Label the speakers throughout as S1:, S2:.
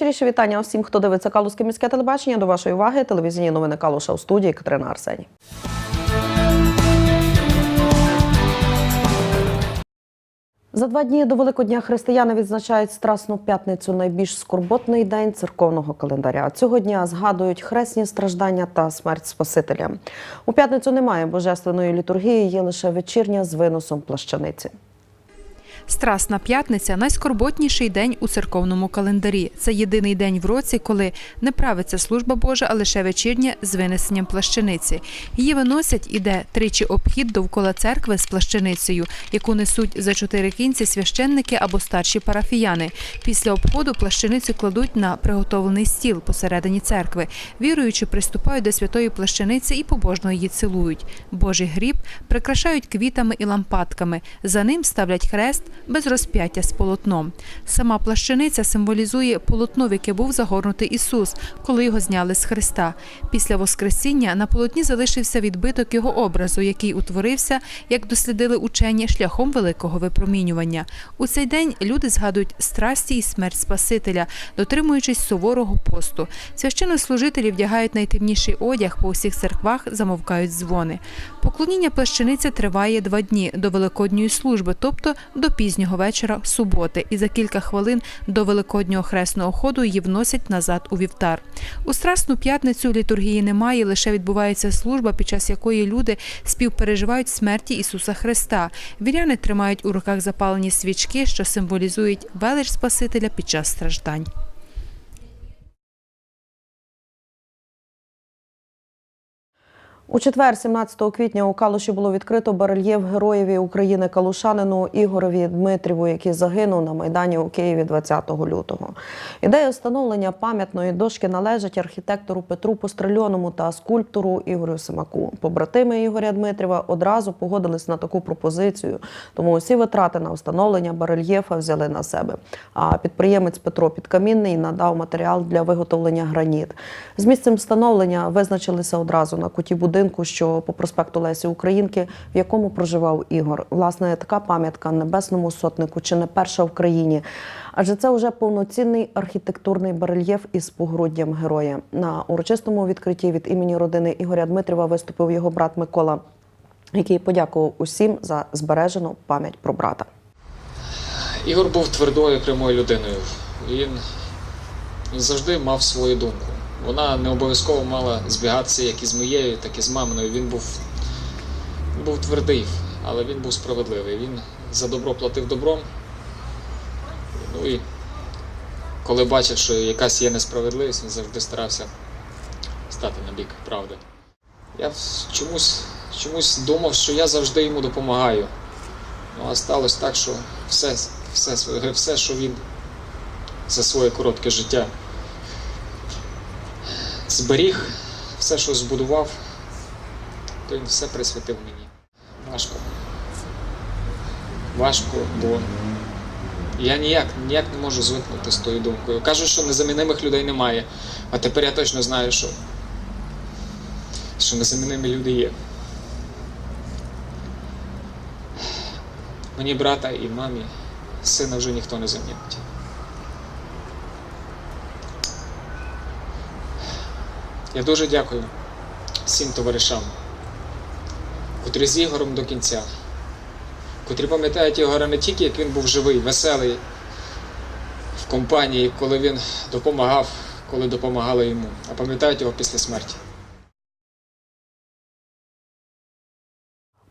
S1: Найщиріше вітання усім, хто дивиться Калузьке міське телебачення. До вашої уваги телевізійні новини Калуша у студії Катерина Арсеній. За два дні до Великодня християни відзначають Страсну п'ятницю, найбільш скорботний день церковного календаря. Цього дня згадують хресні страждання та смерть Спасителя. У п'ятницю немає божественної літургії, є лише вечірня з виносом плащаниці.
S2: Страсна п'ятниця найскорботніший день у церковному календарі. Це єдиний день в році, коли не правиться служба Божа, а лише вечірня з винесенням плащаниці. Її виносять іде тричі обхід довкола церкви з плащаницею, яку несуть за чотири кінці священники або старші парафіяни. Після обходу плащаницю кладуть на приготовлений стіл посередині церкви. Віруючи, приступають до святої плащаниці і побожно її цілують. Божий гріб прикрашають квітами і лампадками. За ним ставлять хрест без розп'яття з полотном. Сама плащаниця символізує полотно, в яке був загорнутий Ісус, коли його зняли з хреста. Після Воскресіння на полотні залишився відбиток його образу, який утворився, як дослідили учені, шляхом великого випромінювання. У цей день люди згадують страсті і смерть Спасителя, дотримуючись суворого посту. Священнослужителі вдягають найтемніший одяг по усіх церквах, замовкають дзвони. Поклоніння плащаниці триває два дні до великодньої служби, тобто до пізнього вечора суботи, і за кілька хвилин до великоднього хресного ходу її вносять назад у вівтар. У Страсну п'ятницю літургії немає, лише відбувається служба, під час якої люди співпереживають смерті Ісуса Христа. Віряни тримають у руках запалені свічки, що символізують велич Спасителя під час страждань.
S1: У четвер, 17 квітня, у Калуші було відкрито барельєф героєві України Калушанину Ігорові Дмитріву, який загинув на майдані у Києві 20 лютого. Ідея встановлення пам'ятної дошки належить архітектору Петру Пострельоному та скульптору Ігорю Симаку. Побратими Ігоря Дмитріва одразу погодились на таку пропозицію, тому усі витрати на встановлення барельєфа взяли на себе. А підприємець Петро Підкамінний надав матеріал для виготовлення граніт. З місцем встановлення визначилися одразу на куті будинку, що по проспекту Лесі Українки, в якому проживав Ігор. Власне, така пам'ятка небесному сотнику чи не перша в країні. Адже це вже повноцінний архітектурний барельєф із погруддям героя. На урочистому відкритті від імені родини Ігоря Дмитріва виступив його брат Микола, який подякував усім за збережену пам'ять про брата.
S3: Ігор був твердою прямою людиною. Він завжди мав свою думку. Вона не обов'язково мала збігатися як із моєю, так і з маминою. Він був, був твердий, але він був справедливий. Він за добро платив добром. Ну і коли бачив, що якась є несправедливість, він завжди старався стати на бік правди. Я чомусь, чомусь думав, що я завжди йому допомагаю. Ну, а сталося так, що все, все, все, що він за своє коротке життя зберіг, все, що збудував, то він все присвятив мені. Важко. Важко, бо я ніяк, ніяк не можу звикнути з тою думкою. Кажуть, що незамінимих людей немає, а тепер я точно знаю, що, що незамінимі люди є. Мені брата і мамі, сина вже ніхто не замінить. Я дуже дякую всім товаришам, котрі з Ігорем до кінця, котрі пам'ятають Ігора не тільки як він був живий, веселий в компанії, коли він допомагав, коли допомагали йому, а пам'ятають його після смерті.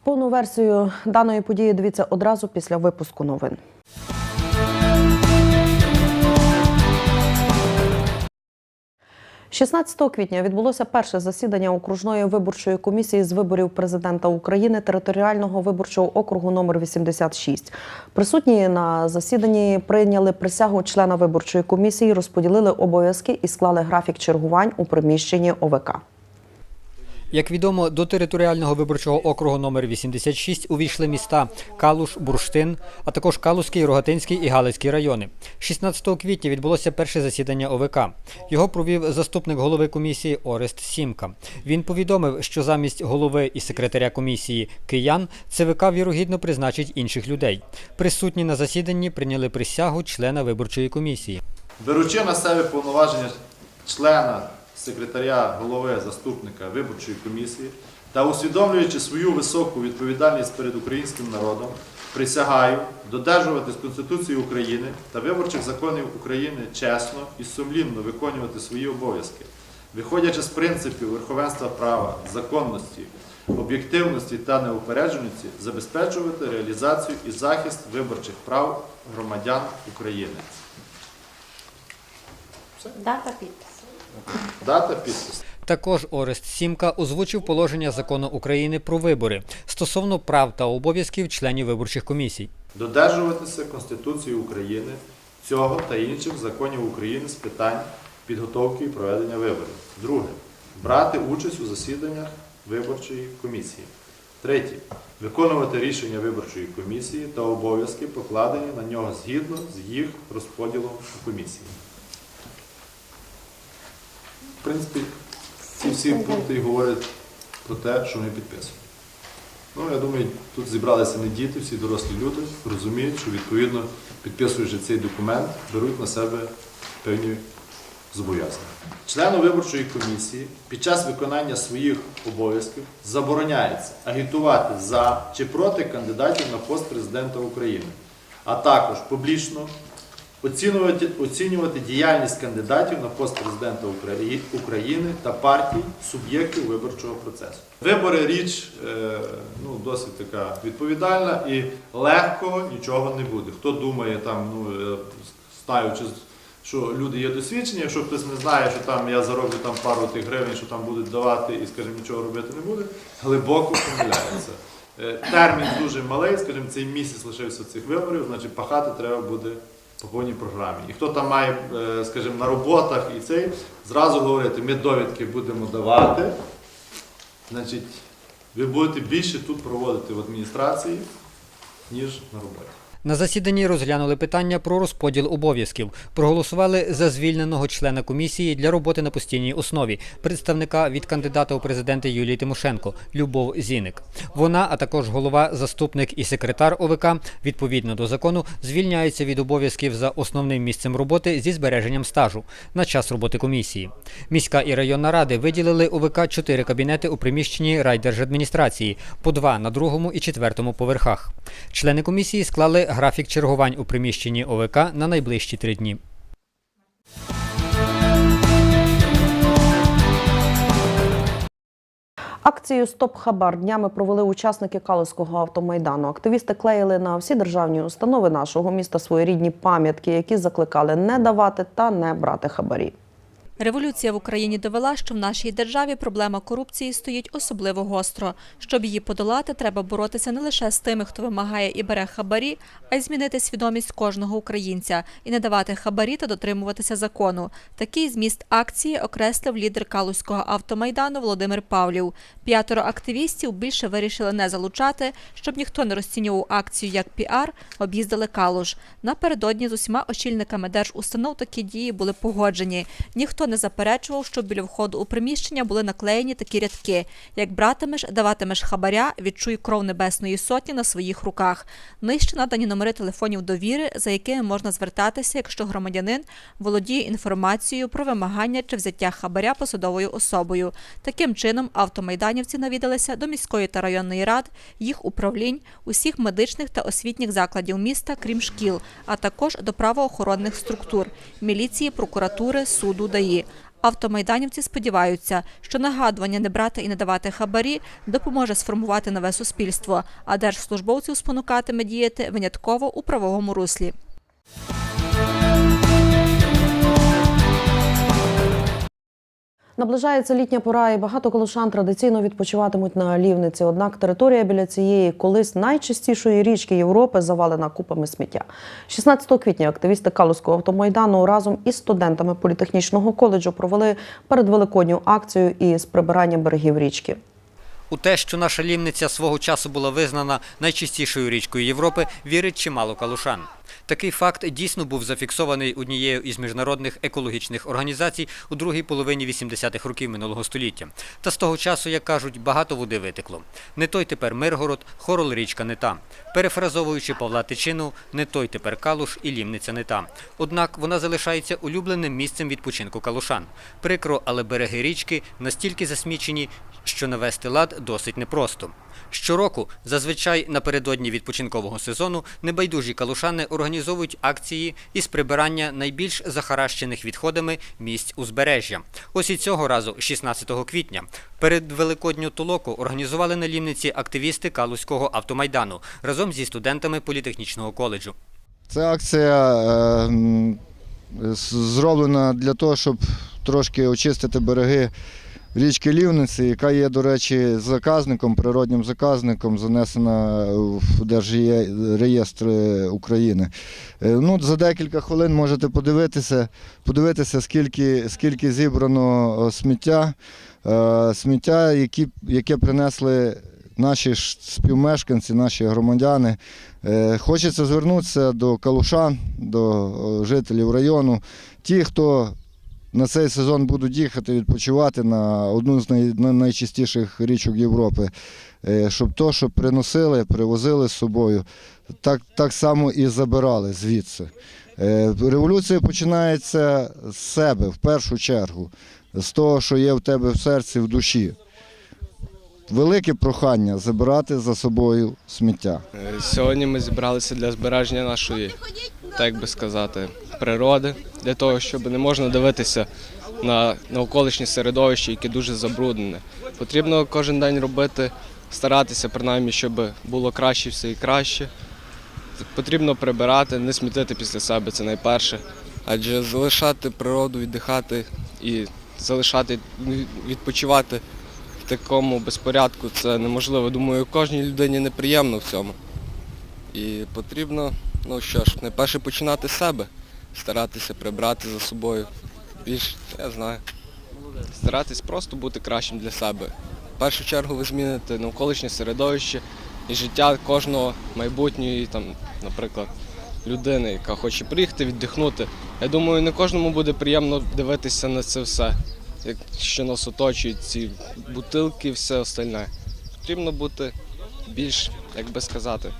S1: Повну версію даної події дивіться одразу після випуску новин. – 16 квітня відбулося перше засідання окружної виборчої комісії з виборів президента України територіального виборчого округу номер 86. Присутні на засіданні прийняли присягу члена виборчої комісії, розподілили обов'язки і склали графік чергувань у приміщенні ОВК.
S4: Як відомо, до територіального виборчого округу номер 86 увійшли міста Калуш, Бурштин, а також Калузький, Рогатинський і Галицький райони. 16 квітня відбулося перше засідання ОВК. Його провів заступник голови комісії Орест Сімка. Він повідомив, що замість голови і секретаря комісії киян ЦВК вірогідно призначить інших людей. Присутні на засіданні прийняли присягу члена виборчої комісії.
S5: беручи на себе повноваження члена, секретаря, голови, заступника виборчої комісії та усвідомлюючи свою високу відповідальність перед українським народом, присягаю додержуватись Конституції України та виборчих законів України чесно і сумлінно виконувати свої обов'язки, виходячи з принципів верховенства права, законності, об'єктивності та неупередженості, забезпечувати реалізацію і захист виборчих прав громадян України.
S6: Дата підпису.
S5: Дата підпис.
S4: Також Орест Сімка озвучив положення закону України про вибори стосовно прав та обов'язків членів виборчих комісій.
S5: Додержуватися Конституції України, цього та інших законів України з питань підготовки і проведення виборів. Друге. Брати участь у засіданнях виборчої комісії. Третє. Виконувати рішення виборчої комісії та обов'язки, покладені на нього згідно з їх розподілом у комісії. В принципі, ці всі пункти говорять про те, що ми підписуємо. Ну, я думаю, тут зібралися не діти, всі дорослі люди, розуміють, що відповідно, підписуючи цей документ, беруть на себе певні зобов'язання. Члену виборчої комісії під час виконання своїх обов'язків забороняється агітувати за чи проти кандидатів на пост президента України, а також публічно оцінювати, оцінювати діяльність кандидатів на пост президента Украї- України та партій, суб'єктів виборчого процесу. Вибори річ е, ну, досить така відповідальна і легкого нічого не буде. Хто думає, там, ну, е, знаючи, що люди є досвідчені, якщо хтось не знає, що там я зароблю там пару тих гривень, що там будуть давати і, скажімо, нічого робити не буде, глибоко помиляється. Е, Термін дуже малий, скажімо, цей місяць лишився цих виборів, значить пахати треба буде по повній програмі. І хто там має, е, скажімо, на роботах і цей, зразу говорити, ми довідки будемо давати, значить, ви будете більше тут проводити в адміністрації, ніж на роботі.
S4: На засіданні розглянули питання про розподіл обов'язків. Проголосували за звільненого члена комісії для роботи на постійній основі, представника від кандидата у президенти Юлії Тимошенко Любов Зіник. Вона, а також голова, заступник і секретар ОВК, відповідно до закону, звільняються від обов'язків за основним місцем роботи зі збереженням стажу на час роботи комісії. Міська і районна ради виділили ОВК чотири кабінети у приміщенні райдержадміністрації, по два на другому і четвертому поверхах. Члени комісії склали графік чергувань у приміщенні ОВК на найближчі три дні.
S1: Акцію Стоп Хабар днями провели учасники Калузького автомайдану. Активісти клеїли на всі державні установи нашого міста своєрідні пам'ятки, які закликали не давати та не брати хабарі.
S7: Революція в Україні довела, що в нашій державі проблема корупції стоїть особливо гостро. Щоб її подолати, треба боротися не лише з тими, хто вимагає і бере хабарі, а й змінити свідомість кожного українця і не давати хабарі та дотримуватися закону. Такий зміст акції окреслив лідер Калузького автомайдану Володимир Павлів. П'ятеро активістів більше вирішили не залучати, щоб ніхто не розцінював акцію як піар, об'їздили Калуш. Напередодні з усіма очільниками держустанов такі дії були погоджені. Ніхто не заперечував, що біля входу у приміщення були наклеєні такі рядки: як братимеш, даватимеш хабаря, відчуй кров небесної сотні на своїх руках. Нижче надані номери телефонів довіри, за якими можна звертатися, якщо громадянин володіє інформацією про вимагання чи взяття хабаря посадовою особою. Таким чином, автомайданівці навідалися до міської та районної рад, їх управлінь, усіх медичних та освітніх закладів міста, крім шкіл, а також до правоохоронних структур міліції, прокуратури, суду, ДАІ. Автомайданівці сподіваються, що нагадування не брати і не давати хабарі допоможе сформувати нове суспільство, а держслужбовців спонукатиме діяти винятково у правовому руслі.
S1: Наближається літня пора, і багато колошан традиційно відпочиватимуть на лівниці. Однак територія біля цієї колись найчистішої річки Європи завалена купами сміття. 16 квітня активісти Калузького автомайдану разом із студентами політехнічного коледжу провели передвеликодню акцію із прибирання берегів річки.
S4: У те, що наша лімниця свого часу була визнана найчистішою річкою Європи, вірить чимало калушан. Такий факт дійсно був зафіксований однією із міжнародних екологічних організацій у другій половині 80-х років минулого століття. Та з того часу, як кажуть, багато води витекло. Не той тепер Миргород, Хорол річка не та. Перефразовуючи Павла Тичину, не той тепер Калуш і Лімниця не та. Однак вона залишається улюбленим місцем відпочинку калушан. Прикро, але береги річки настільки засмічені, що навести лад досить непросто. Щороку, зазвичай напередодні відпочинкового сезону, небайдужі калушани організовують акції із прибирання найбільш захаращених відходами місць узбережжя. Ось і цього разу, 16 квітня, перед Великодню толоку організували на Лімниці активісти Калузького автомайдану разом зі студентами політехнічного коледжу.
S6: Ця акція е, зроблена для того, щоб трошки очистити береги річки Лівниці, яка є, до речі, заказником, природнім заказником, занесена в Держреєстр України. Е, Ну, за декілька хвилин можете подивитися, подивитися скільки, скільки зібрано е, сміття, е, сміття, які, яке принесли наші співмешканці, наші громадяни. Хочеться звернутися до калушан, до жителів району. Ті, хто на цей сезон будуть їхати відпочивати на одну з най- на- найчистіших річок Європи, е, щоб то, що приносили, привозили з собою, так, так само і забирали звідси. Е, Революція починається з себе в першу чергу, з того, що є в тебе в серці, в душі. Велике прохання забирати за собою сміття.
S8: Е, Сьогодні ми зібралися для збереження нашої, так би сказати, природи, для того, щоб не можна дивитися на навколишнє середовище, яке дуже забруднене. Потрібно кожен день робити, старатися принаймні, щоб було краще все і краще. Потрібно прибирати, не смітити після себе, це найперше. Адже залишати природу, віддихати і залишати відпочивати в такому безпорядку це неможливо. Думаю, кожній людині неприємно в цьому. І потрібно, ну що ж, найперше починати з себе, старатися прибрати за собою. Більш, я знаю, старатись просто бути кращим для себе. В першу чергу ви зміните навколишнє середовище і життя кожного майбутньої, там, наприклад, людини, яка хоче приїхати, віддихнути. Я думаю, не кожному буде приємно дивитися на це все, як що нас оточують, ці бутилки і все остальне. Потрібно бути більш, як би сказати,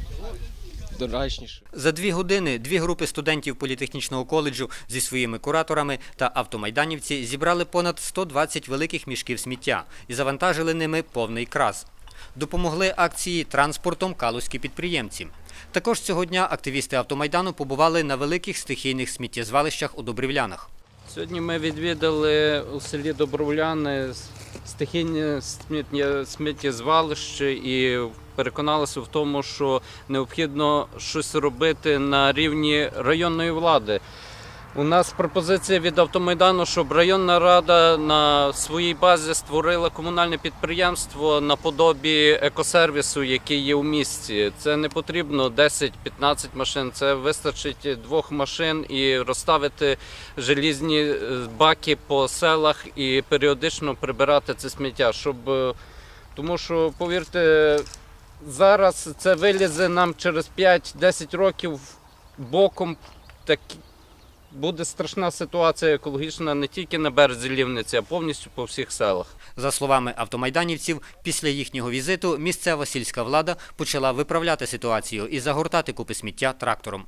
S8: доречніше.
S4: За дві години дві групи студентів політехнічного коледжу зі своїми кураторами та автомайданівці зібрали понад 120 великих мішків сміття і завантажили ними повний крас. Допомогли акції транспортом калузькі підприємці. Також цього дня активісти автомайдану побували на великих стихійних сміттєзвалищах у Добрівлянах.
S9: Сьогодні ми відвідали у селі Добровляни стихійне сміття- сміттєзвалище і переконалися в тому, що необхідно щось робити на рівні районної влади. У нас пропозиція від автомайдану, щоб районна рада на своїй базі створила комунальне підприємство наподобі екосервісу, який є у місті. Це не потрібно 10-15 машин. Це вистачить двох машин і розставити желізні е, баки по селах і періодично прибирати це сміття. Щоб е, тому що повірте, зараз це вилізе нам через 5-10 років боком. Так буде страшна ситуація екологічна не тільки на березі Лівниці, а повністю по всіх селах.
S4: За словами автомайданівців, після їхнього візиту місцева сільська влада почала виправляти ситуацію і загортати купи сміття трактором.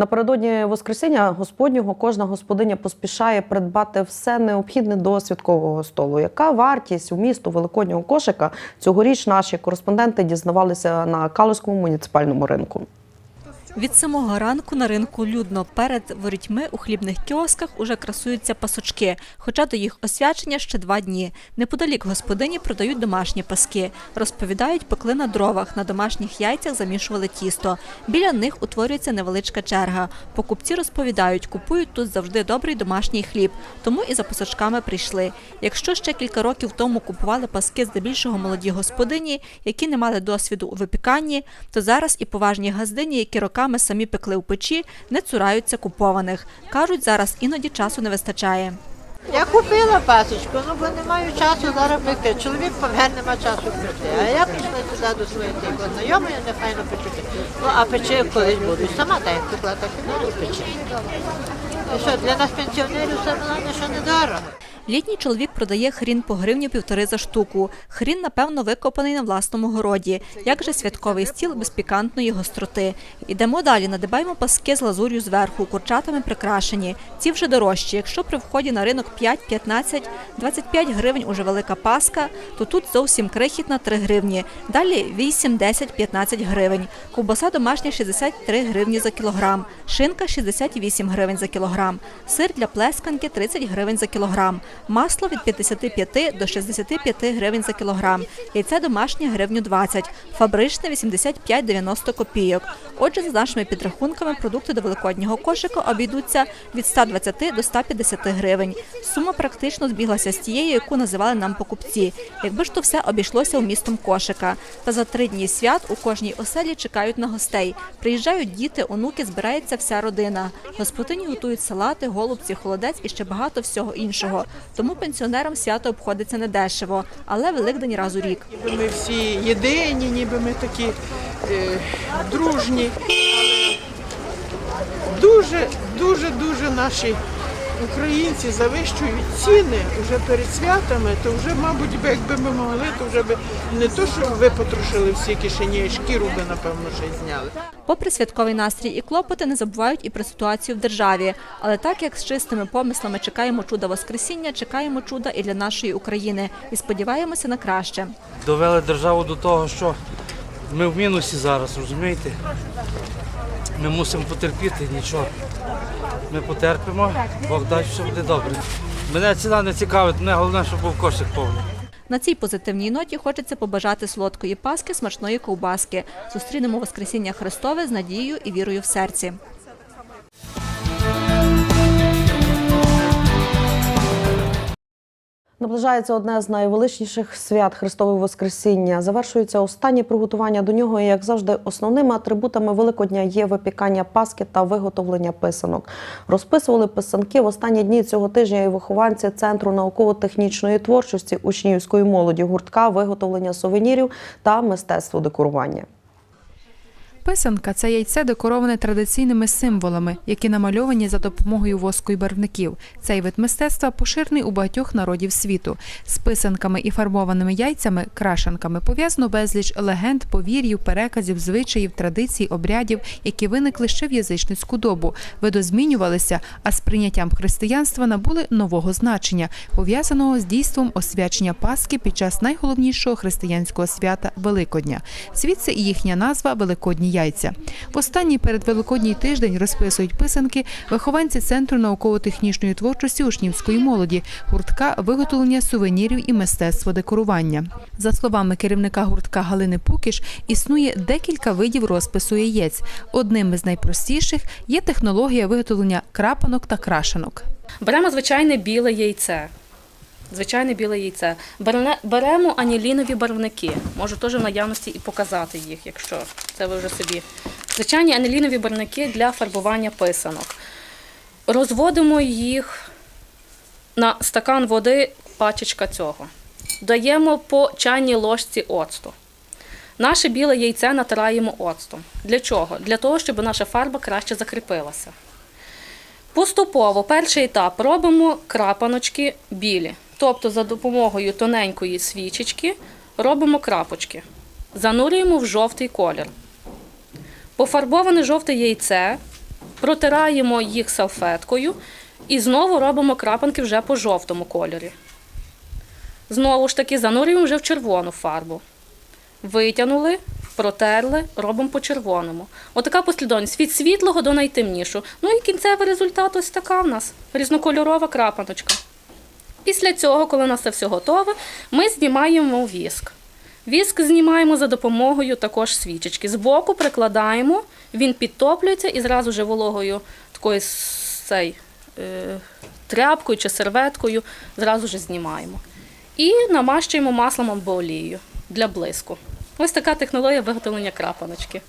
S1: Напередодні Воскресіння Господнього кожна господиня поспішає придбати все необхідне до святкового столу. Яка вартість у місту великоднього кошика цьогоріч наші кореспонденти дізнавалися на Калузькому муніципальному ринку.
S7: Від самого ранку на ринку людно перед ворітьми у хлібних кіосках уже красуються пасочки, хоча до їх освячення ще два дні. Неподалік господині продають домашні паски. Розповідають, пекли на дровах, на домашніх яйцях замішували тісто. Біля них утворюється невеличка черга. Покупці розповідають, купують тут завжди добрий домашній хліб, тому і за пасочками прийшли. Якщо ще кілька років тому купували паски здебільшого молоді господині, які не мали досвіду у випіканні, то зараз і поважні газдині, які роками самі пекли у печі, не цураються купованих. Кажуть, зараз іноді часу не вистачає.
S10: Я купила пасочку, ну бо не маю часу зараз пекти. Чоловік помер, нема часу пекти. А я прийшла сюди до своєї тих знайомої, нехай печу. Ну а пече колись буду. Сама так як пекла, так і далі пече. І що, для нас пенсіонерів все головне, що недорого.
S7: Літній чоловік продає хрін по гривню півтори за штуку. Хрін, напевно, викопаний на власному городі. Як же святковий стіл без пікантної гостроти. Ідемо далі, надибаємо паски з лазур'ю зверху, курчатами прикрашені. Ці вже дорожчі. Якщо при вході на ринок 5, 15, 25 гривень уже велика паска, то тут зовсім крихітна 3 гривні. Далі 8, 10, 15 гривень. Ковбаса домашня 63 гривні за кілограм. Шинка 68 гривень за кілограм. Сир для плесканки 30 гривень за кілограм. Масло від 55 до 65 гривень за кілограм. Яйце домашнє гривню 20. Фабричне 85-90 копійок. Отже, за нашими підрахунками, продукти до великоднього кошика обійдуться від 120 до 150 гривень. Сума практично збіглася з тією, яку називали нам покупці. Якби ж то все обійшлося у містом кошика. Та за три дні свят у кожній оселі чекають на гостей. Приїжджають діти, онуки, збирається вся родина. Господині готують салати, голубці, холодець і ще багато всього іншого. Тому пенсіонерам свято обходиться недешево, але Великдень раз у рік.
S11: Ми всі єдині, ніби ми такі е, дружні. Дуже, дуже, дуже наші українці завищують ціни вже перед святами, то вже, мабуть, би, якби ми могли, то вже би не то, що ви потрошили всі кишені, а шкіру би, напевно, ще й зняли.
S7: Попри святковий настрій і клопоти, не забувають і про ситуацію в державі. Але так як з чистими помислами чекаємо чуда Воскресіння, чекаємо чуда і для нашої України. І сподіваємося на краще.
S12: довели державу до того, що ми в мінусі зараз, розумієте? Ми мусимо потерпіти нічого. Ми потерпимо, Бог дасть, все буде добре. Мене ціна не цікавить, мене головне, щоб був кошик повний.
S7: На цій позитивній ноті хочеться побажати солодкої паски, смачної ковбаски. Зустрінемо Воскресіння Христове з надією і вірою в серці.
S1: Наближається одне з найвеличніших свят Христове Воскресіння. Завершується останні приготування до нього. І, як завжди, основними атрибутами Великодня є випікання паски та виготовлення писанок. Розписували писанки в останні дні цього тижня і вихованці Центру науково-технічної творчості учнівської молоді гуртка, виготовлення сувенірів та мистецтво декорування.
S2: Писанка це яйце декороване традиційними символами, які намальовані за допомогою воску і барвників. Цей вид мистецтва поширений у багатьох народів світу. З писанками і фарбованими яйцями, крашанками пов'язано безліч легенд, повір'їв, переказів, звичаїв, традицій, обрядів, які виникли ще в язичницьку добу, видозмінювалися, а з прийняттям християнства набули нового значення, пов'язаного з дійством освячення Пасхи під час найголовнішого християнського свята Великодня. Звідси і їхня назва Великодні яйця. В останній передвеликодній тиждень розписують писанки вихованці Центру науково-технічної творчості учнівської молоді, гуртка виготовлення сувенірів і мистецтво декорування. За словами керівника гуртка Галини Пукіш, існує декілька видів розпису яєць. Одним із найпростіших є технологія виготовлення крапанок та крашенок.
S13: Беремо звичайне біле яйце. Звичайне біле яйце. Беремо анілінові барвники. Можу теж в наявності і показати їх, якщо це ви вже собі. Звичайні анілінові барвники для фарбування писанок. Розводимо їх на стакан води, пачечка цього. Даємо по чайній ложці оцту. Наше біле яйце натираємо оцтом. Для чого? Для того, щоб наша фарба краще закріпилася. Поступово перший етап робимо крапаночки білі. Тобто за допомогою тоненької свічечки робимо крапочки. Занурюємо в жовтий колір. Пофарбоване жовте яйце, протираємо їх салфеткою і знову робимо крапанки вже по жовтому кольорі. Знову ж таки занурюємо вже в червону фарбу. Витягнули, протерли, робимо по червоному. Отака послідовність від світлого до найтемнішого. Ну і кінцевий результат ось така в нас різнокольорова крапаночка. Після цього, коли у нас все готове, ми знімаємо віск. Віск знімаємо за допомогою також свічечки. Збоку прикладаємо, він підтоплюється і зразу же вологою такою цей, е, тряпкою чи серветкою зразу ж знімаємо. І намащуємо маслом або олією для блиску. Ось така технологія виготовлення крапаночки.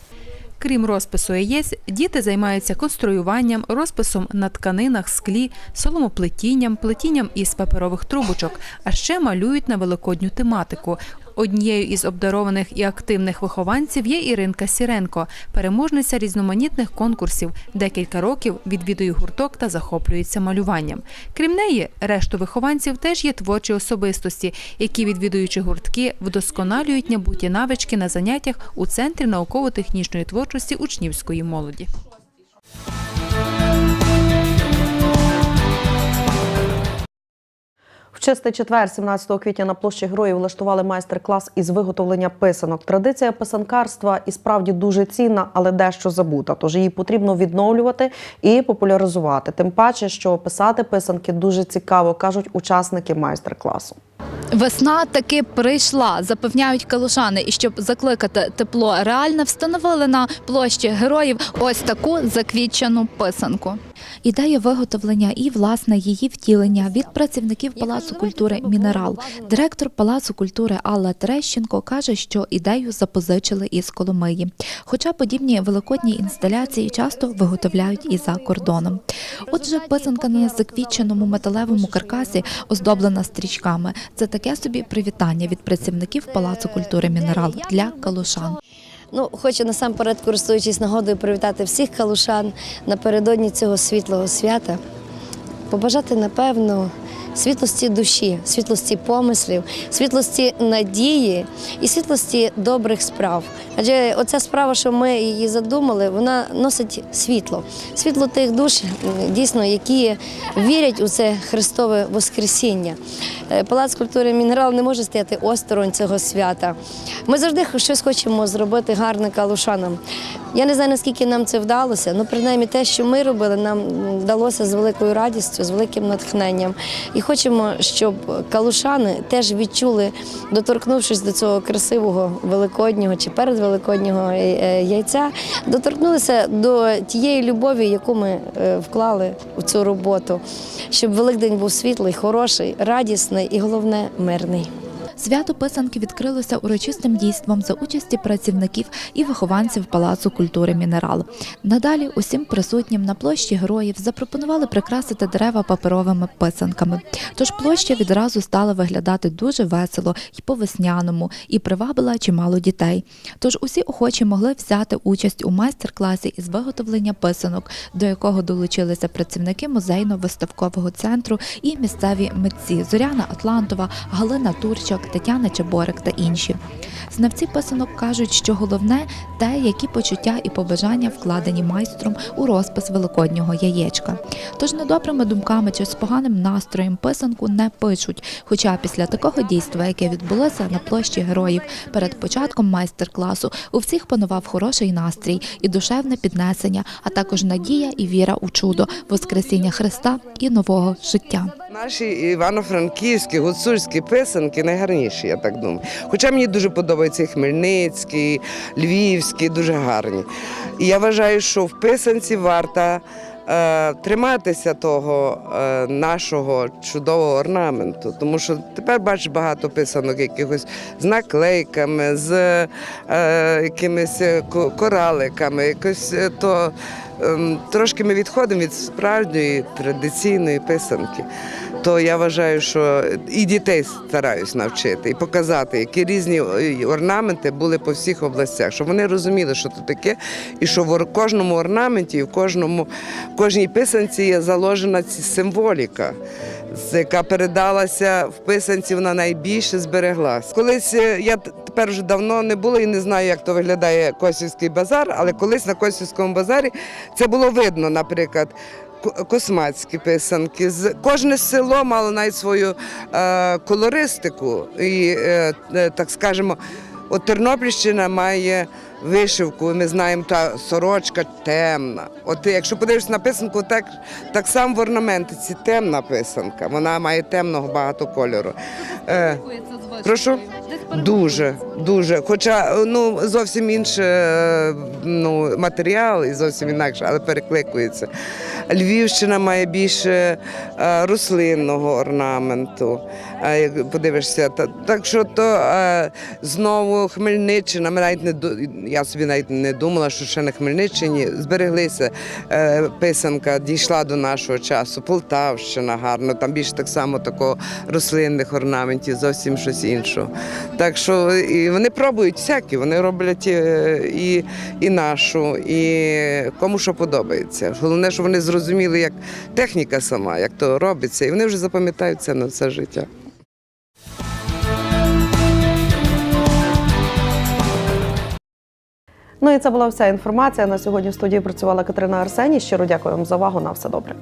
S2: Крім розпису яєць, діти займаються конструюванням, розписом на тканинах, склі, соломоплетінням, плетінням із паперових трубочок, а ще малюють на великодню тематику. Однією із обдарованих і активних вихованців є Іринка Сіренко, переможниця різноманітних конкурсів. Декілька років відвідує гурток та захоплюється малюванням. Крім неї, решту вихованців теж є творчі особистості, які, відвідуючи гуртки, вдосконалюють набуті навички на заняттях у центрі науково-технічної творчості учнівської молоді.
S1: Чистий четвер, 17 квітня, на площі героїв влаштували майстер-клас із виготовлення писанок. Традиція писанкарства і справді дуже цінна, але дещо забута. Тож її потрібно відновлювати і популяризувати. Тим паче, що писати писанки дуже цікаво, кажуть учасники майстер-класу.
S14: Весна таки прийшла, запевняють калушани. І щоб закликати тепло реально, встановили на площі героїв ось таку заквітчену писанку. Ідея виготовлення і власне її втілення від працівників Палацу культури Мінерал. Директор Палацу культури Алла Терещенко каже, що ідею запозичили із Коломиї. Хоча подібні великодні інсталяції часто виготовляють і за кордоном. Отже, писанка на заквітченому металевому каркасі оздоблена стрічками. Це таке собі привітання від працівників Палацу культури Мінерал для калушан.
S15: Ну, хочу насамперед, користуючись нагодою, привітати всіх калушан напередодні цього світлого свята. Побажати, напевно, світлості душі, світлості помислів, світлості надії і світлості добрих справ. Адже оця справа, що ми її задумали, вона носить світло. Світло тих душ, дійсно, які вірять у це Христове Воскресіння. Е, Палац культури Мінерал не може стояти осторонь цього свята. Ми завжди щось хочемо зробити гарне калушанам. Я не знаю, наскільки нам це вдалося, але принаймні те, що ми робили, нам вдалося з великою радістю, з великим натхненням. І хочемо, щоб калушани теж відчули, доторкнувшись до цього красивого великоднього чи передвеликоднього е, е, яйця, доторкнулися до тієї любові, яку ми е, вклали у цю роботу, щоб Великдень був світлий, хороший, радісний і головне мирний.
S14: Свято писанки відкрилося урочистим дійством за участі працівників і вихованців Палацу культури Мінерал. Надалі усім присутнім на площі героїв запропонували прикрасити дерева паперовими писанками. Тож площа відразу стала виглядати дуже весело і по-весняному, і привабила чимало дітей. Тож усі охочі могли взяти участь у майстер-класі із виготовлення писанок, до якого долучилися працівники музейно-виставкового центру і місцеві митці Зоряна Атлантова, Галина Турчак, Тетяна Чеборик та інші. Знавці писанок кажуть, що головне те, які почуття і побажання вкладені майстром у розпис великоднього яєчка. Тож недобрими думками чи з поганим настроєм писанку не пишуть. Хоча після такого дійства, яке відбулося на площі героїв перед початком майстер-класу, у всіх панував хороший настрій і душевне піднесення, а також надія і віра у чудо, воскресіння Христа і нового життя.
S16: Наші івано-франківські, гуцульські писанки найгарніші, я так думаю. Хоча мені дуже подобаються і хмельницькі, львівські, дуже гарні. І я вважаю, що в писанці варто е, триматися того е, нашого чудового орнаменту. Тому що тепер бачиш багато писанок якихось з наклейками, з е, якимись е, кораликами, якось е, то. Ем, Трошки ми відходимо від справжньої традиційної писанки то я вважаю, що і дітей стараюсь навчити і показати, які різні е, орнаменти були по всіх областях, щоб вони розуміли, що це таке, і що в кожному орнаменті, в кожному в кожній писанці є заложена символіка. Яка передалася в писанці, вона найбільше збереглась. Колись е, я тепер вже давно не було і не знаю, як то виглядає Косівський базар, але колись на Косівському базарі це було видно, наприклад, ко- космацькі писанки. Кожне село мало навіть свою е, колористику. І, е, е, так скажемо, от Тернопільщина має вишивку, ми знаємо, та сорочка темна. От якщо подивишся на писанку, так, так само в орнаментиці темна писанка. Вона має темного багато кольору. Е, прошу? Дуже, дуже. Хоча ну, зовсім інший ну, матеріал і зовсім інакше, але перекликується. Львівщина має більше е, рослинного орнаменту. А як подивишся, та- так що то е, знову Хмельниччина, ми навіть не Я собі навіть не думала, що ще на Хмельниччині збереглися. Е, Писанка дійшла до нашого часу. Полтавщина гарно, там більше так само такого рослинних орнаментів, зовсім щось іншого. Так що і вони пробують всякі, вони роблять е, і, і нашу, і кому що подобається. Головне, щоб вони зрозуміли, як техніка сама, як то робиться, і вони вже запам'ятають це на все життя.
S1: Ну і це була вся інформація. На сьогодні в студії працювала Катерина Арсеній. Щиро дякую вам за увагу. На все добре.